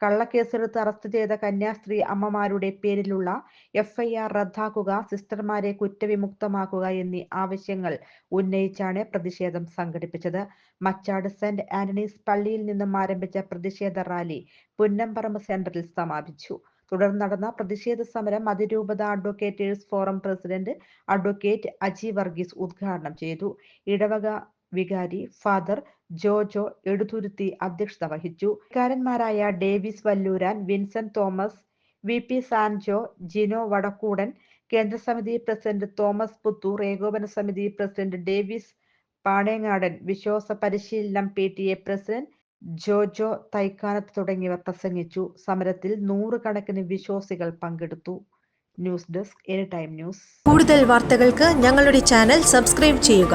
കള്ളക്കേസെടുത്ത് arrest ചെയ്ത കന്യാസ്ത്രീ അമ്മമാരുടെ പേരിലുള്ള എഫ്ഐആർ റദ്ദാക്കുക സിസ്റ്റർമാരെ കുറ്റവിമുക്തമാക്കുക എന്നീ ആവശ്യങ്ങൾ ഉന്നയിച്ചാണ് പ്രതിഷേധം സംഘടിപ്പിച്ചത്. മച്ചാട് സെന്റ് ആന്റണീസ് പള്ളിയിൽ നിന്നും ആരംഭിച്ച പ്രതിഷേധ റാലി പുന്നമ്പറമ്പ് സെന്ററിൽ സമാപിച്ചു. തുടർന്ന് നടന്ന പ്രതിഷേധ സമരം അതിരൂപത advocators forum president advocate Aji Varghese ഉദ്ഘാടനം ചെയ്തു. ഇടവക വികാരി ഫാദർ ജോജോ എടുത്തുരുത്തി അധ്യക്ഷത വഹിച്ചു. കാരന്മാരായ Davis Valluran Vincent Thomas V P Sanjo Gino Vadakkudan കേന്ദ്ര സമിതി പ്രസിഡന്റ് തോമസ് പുത്തൂർ ഏകോപന സമിതി പ്രസിഡന്റ് ഡേവിസ് പാണേങ്ങാടൻ വിശ്വാസ പരിശീലനം P T A president Jojo Thaikkanath തുടങ്ങിയവർ പ്രസംഗിച്ചു. സമരത്തിൽ നൂറുകണക്കിന് വിശ്വാസികൾ പങ്കെടുത്തു. News desk any time news. കൂടുതൽ വാർത്തകൾക്ക് ഞങ്ങളുടെ ചാനൽ സബ്സ്ക്രൈബ് ചെയ്യുക.